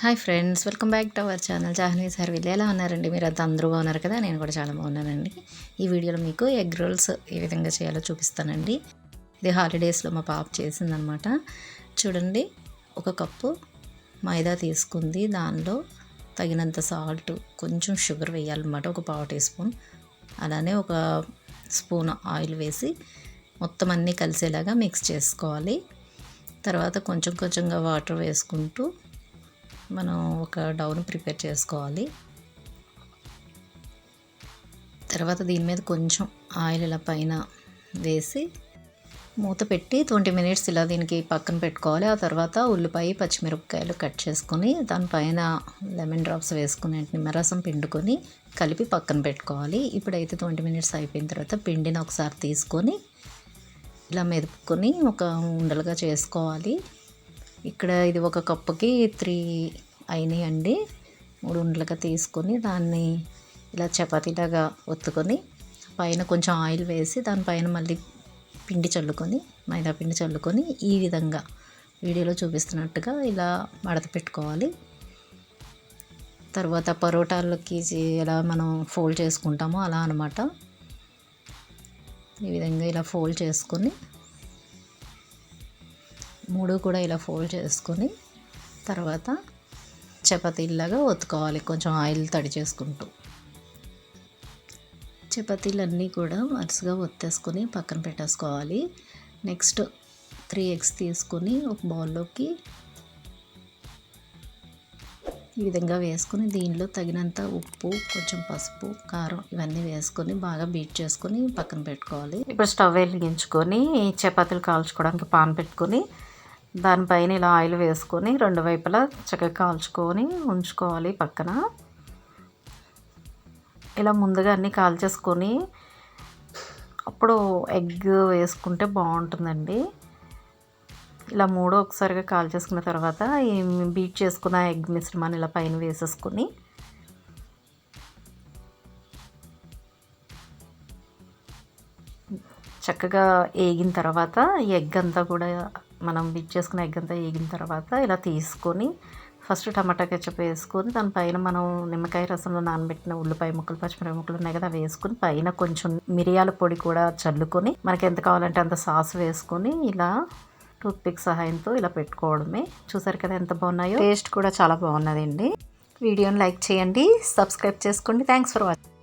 Hi friends welcome back to our channel. Jahnavi sir వీళ్ళు ఎలా ఉన్నారండి? మీరు అంత అందరూ బాగున్నారు కదా? నేను కూడా చాలా బాగున్నానండి. ఈ వీడియోలో మీకు ఎగ్ రోల్స్ ఏ విధంగా చేయాలో చూపిస్తానండి. ఇది హాలిడేస్లో మా పాప చేసిందనమాట. చూడండి ఒక కప్పు మైదా తీసుకుంది. దానిలో తగినంత సాల్ట్ కొంచెం షుగర్ వేయాలన్నమాట ఒక పావు టీ స్పూన్. అలానే ఒక స్పూన్ ఆయిల్ వేసి మొత్తం అన్నీ కలిసేలాగా మిక్స్ చేసుకోవాలి. తర్వాత కొంచెం కొంచెంగా వాటర్ వేసుకుంటూ మనం ఒక డౌన్ ప్రిపేర్ చేసుకోవాలి. తర్వాత దీని మీద కొంచెం ఆయిల్ ఇలా పైన వేసి మూత పెట్టి ట్వంటీ మినిట్స్ ఇలా దీనికి పక్కన పెట్టుకోవాలి. ఆ తర్వాత ఉల్లిపాయ పచ్చిమిరపకాయలు కట్ చేసుకొని దానిపైన లెమన్ డ్రాప్స్ వేసుకుని నిమ్మరసం పిండుకొని కలిపి పక్కన పెట్టుకోవాలి. ఇప్పుడైతే ట్వంటీ మినిట్స్ అయిపోయిన తర్వాత పిండిని ఒకసారి తీసుకొని ఇలా మెదుపుకొని ఒక ఉండలుగా చేసుకోవాలి. ఇక్కడ ఇది ఒక కప్పుకి త్రీ అయినాయి అండి మూడు ఉండలుగా తీసుకొని దాన్ని ఇలా చపాతీలాగా ఒత్తుకొని పైన కొంచెం ఆయిల్ వేసి దానిపైన మళ్ళీ పిండి చల్లుకొని మైదా పిండి చల్లుకొని ఈ విధంగా వీడియోలో చూపిస్తున్నట్టుగా ఇలా మడత పెట్టుకోవాలి. తర్వాత పరోటాలకి ఎలా మనం ఫోల్డ్ చేసుకుంటామో అలా అనమాట ఈ విధంగా ఇలా ఫోల్డ్ చేసుకొని మూడు కూడా ఇలా ఫోల్డ్ చేసుకొని తర్వాత చపాతీలాగా ఒత్తుకోవాలి. కొంచెం ఆయిల్ తడి చేసుకుంటూ. చపాతీలన్నీ కూడా వరుసగా ఒత్తేసుకొని పక్కన పెట్టేసుకోవాలి. నెక్స్ట్ త్రీ ఎగ్స్ తీసుకొని ఒక బౌల్లోకి ఈ విధంగా వేసుకొని దీనిలో తగినంత ఉప్పు కొంచెం పసుపు కారం ఇవన్నీ వేసుకొని బాగా బీట్ చేసుకొని పక్కన పెట్టుకోవాలి. ఇప్పుడు స్టవ్ వెలిగించుకొని చపాతీలు కాల్చుకోవడానికి పాన్ పెట్టుకొని దానిపైన ఇలా ఆయిల్ వేసుకొని రెండు వైపులా చక్కగా కాల్చుకొని ఉంచుకోవాలి పక్కన. ఇలా ముందుగా అన్నీ కాల్చేసుకొని అప్పుడు ఎగ్ వేసుకుంటే బాగుంటుందండి. ఇలా మూడో ఒకసారిగా కాల్ చేసుకున్న తర్వాత ఈ బీట్ చేసుకున్న ఎగ్ మిశ్రమాన్ని ఇలా పైన వేసేసుకొని చక్కగా వేగిన తర్వాత ఎగ్ అంతా కూడా మనం బిట్ చేసుకున్న ఎగ్ అంతా వేగిన తర్వాత ఇలా తీసుకొని ఫస్ట్ టమాటా కెచ్చప్ వేసుకొని దానిపైన మనం నిమ్మకాయ రసంలో నానబెట్టిన ఉల్లిపాయ ముక్కలు పచ్చిమిరపకాయ ముక్కలు ఉన్నాయి కదా వేసుకుని పైన కొంచెం మిరియాల పొడి కూడా చల్లుకొని మనకి ఎంత కావాలంటే అంత సాస్ వేసుకొని ఇలా టూత్పిక్ సహాయంతో ఇలా పెట్టుకోవడమే. చూసారు కదా ఎంత బాగున్నాయో? టేస్ట్ కూడా చాలా బాగున్నదండి. వీడియోని లైక్ చేయండి సబ్స్క్రైబ్ చేసుకోండి. Thanks for watching